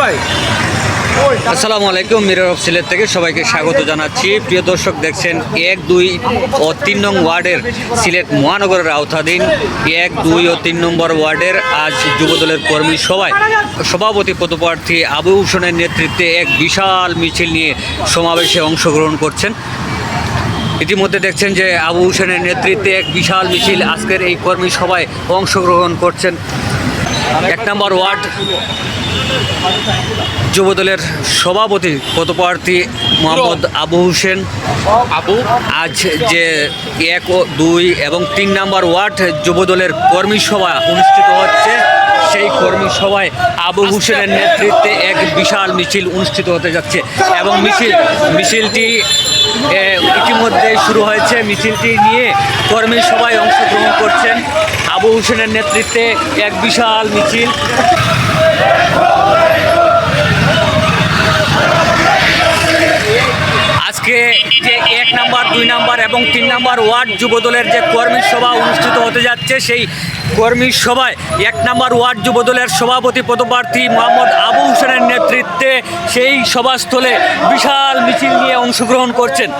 ভাই। আসসালামু আলাইকুম মিরর অফ সিলেট থেকে সবাইকে স্বাগত জানাচ্ছি। প্রিয় দর্শক দেখছেন এক দুই ও তিন নং ওয়ার্ডের সিলেট মহানগরের আওতাধীন এক দুই ও তিন নম্বর ওয়ার্ডের আজ যুবদলের কর্মী সভায় সভাপতি পদপ্রার্থী আবু হোসেনের নেতৃত্বে এক বিশাল মিছিল নিয়ে সমাবেশে অংশগ্রহণ করছেন। ইতিমধ্যে দেখছেন যে আবু হোসেনের নেতৃত্বে এক বিশাল মিছিল আজকের এই কর্মী সভায় অংশগ্রহণ করছেন। এক নম্বর ওয়ার্ড যুবদলের সভাপতি পদপ্রার্থী মোহাম্মদ আবু হোসেন। আবু। আজ যে এক ও দুই এবং তিন নম্বর ওয়ার্ড যুবদলের কর্মী সভা অনুষ্ঠিত হচ্ছে সেই কর্মী সভায় আবু হোসেনের নেতৃত্বে এক বিশাল মিছিল অনুষ্ঠিত হতে যাচ্ছে এবং মিছিল মিছিলটি ইতিমধ্যে শুরু হয়েছে। মিছিলটি নিয়ে কর্মী সভায় অংশগ্রহণ করছেন আবু হোসেনের নেতৃত্বে এক বিশাল মিছিল। আজকে যে এক নাম্বার, দুই নাম্বার এবং তিন নাম্বার ওয়ার্ড যুবদলের যে কর্মী সভা অনুষ্ঠিত হতে যাচ্ছে, সেই কর্মী সভায় এক নাম্বার ওয়ার্ড যুবদলের সভাপতি পদপ্রার্থী মোহাম্মদ আবু হোসেনের নেতৃত্বে সেই সভাস্থলে বিশাল মিছিল নিয়ে অংশগ্রহণ করছেন।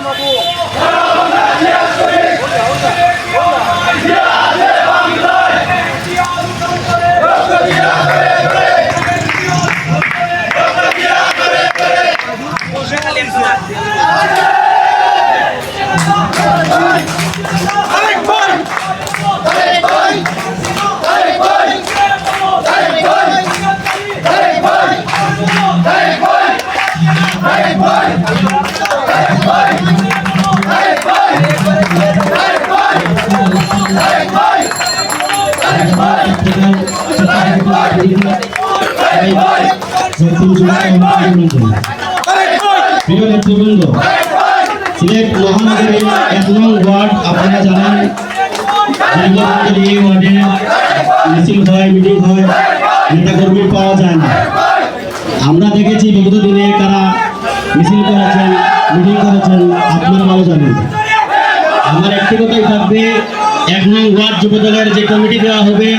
এক নং ওয়ার্ড আপনারা জানেন, দীর্ঘদিন এই ওয়ার্ডে হয়, মিটিং হয় যায় না। আমরা দেখেছি বিগত দিনে কারা মিছিল করেছেন, মিটিং করেছেন, আপনারা ভালো জানেন। আমার একটি কথাই থাকবে, এক নং ওয়ার্ড যুবদলের যে কমিটি দেওয়া হবে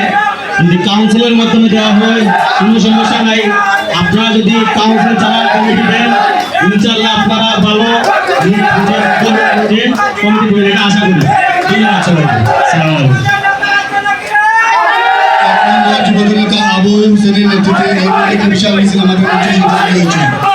যদি কাউন্সিলের মাধ্যমে দেওয়া হয়, কোনো সমস্যা নাই। আপনারা যদি কাউন্সিল ছাড়া কমিটি দেন ইনশাল্লাহ আপনারা ভালো কমিটি দেবেন এটা আশা করি। যুবদলকে আবু হোসেনের নেতৃত্বে আমাদের